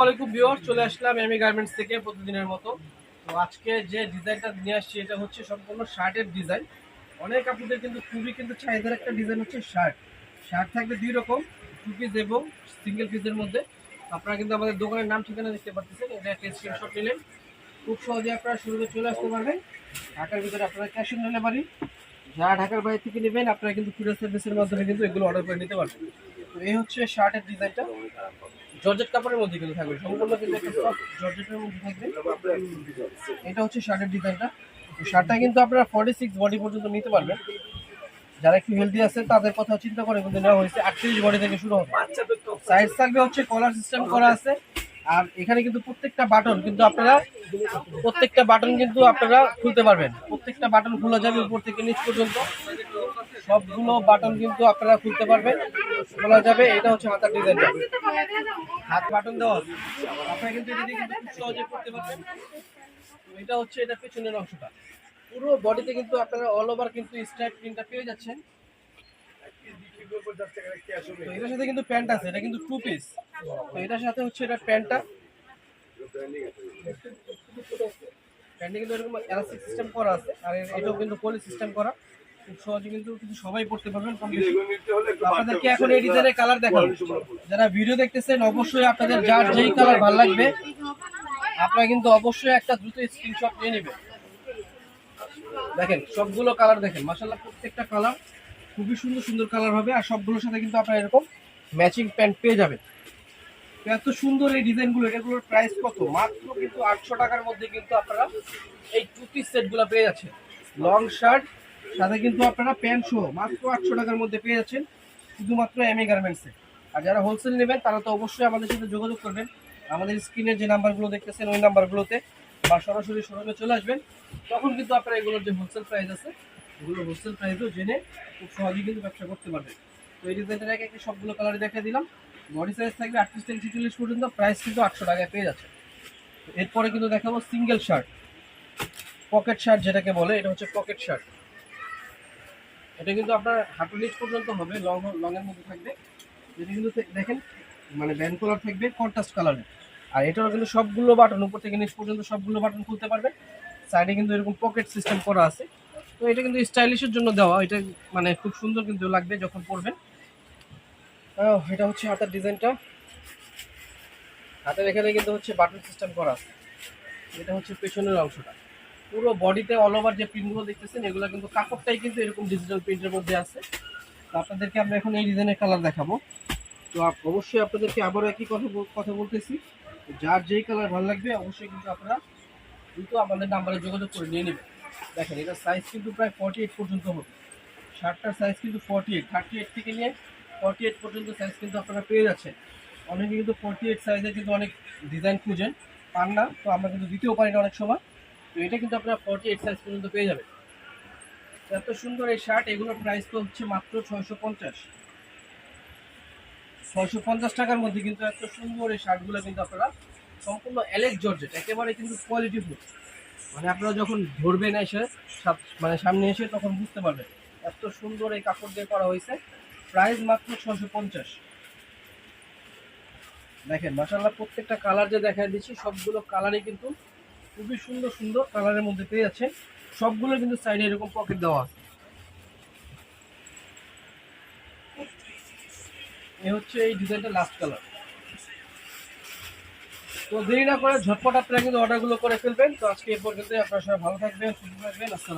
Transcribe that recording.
ওয়ালাইকুম ভিউয়ার চলে আসলাম এমি গার্মেন্টস থেকে প্রতিদিনের মতো। তো আজকে যে ডিজাইনটা নিয়ে আসছি, এটা হচ্ছে সম্পূর্ণ শার্টের ডিজাইন। অনেক আপনাদের কিন্তু খুবই কিন্তু চাহিদার একটা ডিজাইন হচ্ছে শার্ট। শার্ট থাকবে দুই রকম টু পিস এবং সিঙ্গেল পিসের মধ্যে। আপনারা কিন্তু আমাদের দোকানের নাম, ঠিকানা দেখতে পাচ্ছেন, এটা একটা স্ক্রিনশট নিলেন। খুব সহজে আপনারা শুরুতে চলে আসতে পারবেন। ঢাকার ভিতরে আপনারা ক্যাশ অন ডেলিভারি যারা ঢাকার বাইরে থেকে নেবেন, আপনারা কিন্তু কুরিয়ার সার্ভিসের মাধ্যমে কিন্তু এগুলো অর্ডার করে নিতে পারবেন। তো এই হচ্ছে শার্টের ডিজাইনটা। জর্জেট কাপড়ের মধ্যে কিন্তু থাকবে। সম্পূর্ণ কিন্তু একটা soft জর্জেটের মধ্যে থাকবে। এটা হচ্ছে শার্টের ডিজাইনটা। শার্টটা কিন্তু আপনারা ফর্টি সিক্স বডি পর্যন্ত নিতে পারবেন। যারা একটু হেলদি আছে তাদের কথা চিন্তা করে কিন্তু নেওয়া হয়েছে। আটত্রিশ বডি থেকে শুরু হবে। সাইজ থাকবে হচ্ছে কলার সিস্টেম করা আছে। আর এখানে কিন্তু প্রত্যেকটা বাটন কিন্তু আপনারা, প্রত্যেকটা বাটন কিন্তু আপনারা খুলতে পারবেন। প্রত্যেকটা বাটন খোলা যাবে উপর থেকে নিচ পর্যন্ত। সবগুলো বাটন কিন্তু আপনারা খুলতে পারবেন। খোলা যাবে, এটা হচ্ছে হাতার ডিজাইনটা হাত বাটন দেওয়া। আপনারা কিন্তু এটা কিন্তু সহজে করতে পারবেন। এটা হচ্ছে এটা পেছনের অংশটা। পুরো বডিতে কিন্তু আপনারা অল ওভার কিন্তু স্ট্রাইপ প্রিন্টটা পেয়ে যাচ্ছেন। এটার সাথে কিন্তু প্যান্ট আছে, এটা কিন্তু টু পিস তো এটার সাথে হচ্ছে এটা প্যান্টটা প্যান্টে কিন্তু এরকম এলাস্টিক সিস্টেম করা আছে, আর এটাও কিন্তু পলি সিস্টেম করা। খুব সহজে কিন্তু কিন্তু সবাই পড়তে পারবেন আপনাদেরকে এখন এই ডিজাইনের কালার দেখাবো। যারা ভিডিও দেখতেছেন অবশ্যই আপনাদের যার যেই কালার ভালো লাগবে আপনারা কিন্তু অবশ্যই একটা দ্রুত স্ক্রিনশট নিয়ে নেবেন। দেখেন সবগুলো কালার দেখেন। মাসাল্লাহ প্রত্যেকটা কালার খুবই সুন্দর সুন্দর কালার হবে আর সবগুলোর সাথে কিন্তু আপনারা এরকম ম্যাচিং প্যান্ট পেয়ে যাবেন। এত সুন্দর এই ডিজাইনগুলো এগুলোর প্রাইস কত? মাত্র কিন্তু আটশো টাকার মধ্যে কিন্তু আপনারা এই টু পিস সেটগুলো পেয়ে যাচ্ছেন। লং শার্ট সাথে কিন্তু আপনারা প্যান্ট সহ মাত্র আটশো টাকার মধ্যে পেয়ে যাচ্ছেন শুধুমাত্র এমএ গার্মেন্টসে আর যারা হোলসেল নেবেন, তারা তো অবশ্যই আমাদের সাথে যোগাযোগ করবেন। আমাদের স্ক্রিনে যে নাম্বারগুলো দেখতেছেন, ওই নাম্বারগুলোতে বা সরাসরি শোরুমে চলে আসবেন। তখন কিন্তু আপনারা এগুলোর যে হোলসেল প্রাইস আছে, এগুলোর হোলসেল প্রাইসও জেনে খুব সহজেই কিন্তু ব্যবসা করতে পারবেন। তো এই ডিজাইনটার একে একে সবগুলো কালারে দেখা দিলাম। বডি সাইজ থাকবে আটত্রিশ থেকে ছেচল্লিশ পর্যন্ত প্রাইস কিন্তু আটশো টাকায় পেয়ে যাচ্ছে। এরপরে কিন্তু দেখাবো সিঙ্গেল শার্ট পকেট শার্ট যেটাকে বলে, এটা হচ্ছে পকেট শার্ট এটা কিন্তু আপনার হাঁটু নিচ পর্যন্ত হবে লং লং এর মধ্যে থাকবে। যেটা কিন্তু দেখেন মানে ব্যান্ড কালার থাকবে কন্ট্রাস্ট কালারের আর এটাও কিন্তু সবগুলো বাটন উপর থেকে নিচ পর্যন্ত সবগুলো বাটন খুলতে পারবে সাইডে কিন্তু এরকম পকেট সিস্টেম করা আছে। তো এটা কিন্তু স্টাইলিশের জন্য দেওয়া, এটা মানে খুব সুন্দর কিন্তু লাগবে যখন পরবেন। এটা হচ্ছে হাতের ডিজাইনটা। হাতের এখানে কিন্তু হচ্ছে বাটন সিস্টেম করা আছে। এটা হচ্ছে পেছনের অংশটা। পুরো বডিতে অল ওভার যে প্রিন্টগুলো দেখতেছেন, এগুলো কিন্তু কাপড়টাই কিন্তু এরকম ডিজিটাল প্রিন্টের মধ্যে আছে। তো আপনাদেরকে আমরা এখন এই ডিজাইনের কালার দেখাবো। তো অবশ্যই আপনাদেরকে আবারও একই কথা কথা বলতেছি। যার যেই কালার ভালো লাগবে, অবশ্যই কিন্তু আপনারা কিন্তু আমাদের নাম্বারে যোগাযোগ করে নিয়ে নেবেন। দেখেন এটা সাইজ কিন্তু প্রায় ফর্টি এইট পর্যন্ত হবে। শার্টটার সাইজ কিন্তু ফর্টি এইট থার্টি এইট থেকে নিয়ে ফর্টি এইট পর্যন্ত সাইজ কিন্তু আপনারা পেয়ে যাচ্ছেন। অনেকে কিন্তু ফর্টি এইট সাইজে কিন্তু অনেক ডিজাইন খুঁজেন। পান না, তো আমরা কিন্তু দিতেও পারি না অনেক সময়। তো এটা কিন্তু আপনারা ফর্টি এইট সাইজ পর্যন্ত পেয়ে যাবেন। এত সুন্দর এই শার্ট এগুলোর প্রাইস তো হচ্ছে মাত্র ছয়শো পঞ্চাশ। ছয়শো পঞ্চাশ টাকার মধ্যে কিন্তু এত সুন্দর এই শার্টগুলো কিন্তু আপনারা সম্পূর্ণ অ্যালেক্স জর্জেট একেবারে কিন্তু কোয়ালিটি ফুড মানে আপনারা যখন ধরবেন এসে মানে সামনে এসে তখন বুঝতে পারবেন এত সুন্দর এই কাপড় দিয়ে করা হয়েছে। প্রাইস মাত্র ছশো পঞ্চাশ। দেখেন মাসাল্লাহ প্রত্যেকটা কালার যে দেখা দিচ্ছি, সবগুলো কালারই কিন্তু খুবই সুন্দর সুন্দর কালারের মধ্যে পেয়ে যাচ্ছেন। সবগুলো কিন্তু সাইডে এরকম পকেট দেওয়া আছে। এ হচ্ছে এই ডিজাইনটা লাস্ট কালার তো দেরি না করে ঝটপট আপনারা কিন্তু অর্ডারগুলো করে ফেলবেন। তো আজকে এ পর্যন্ত আপনারা সবাই ভালো থাকবেন, সুস্থ থাকবেন। আসসালাম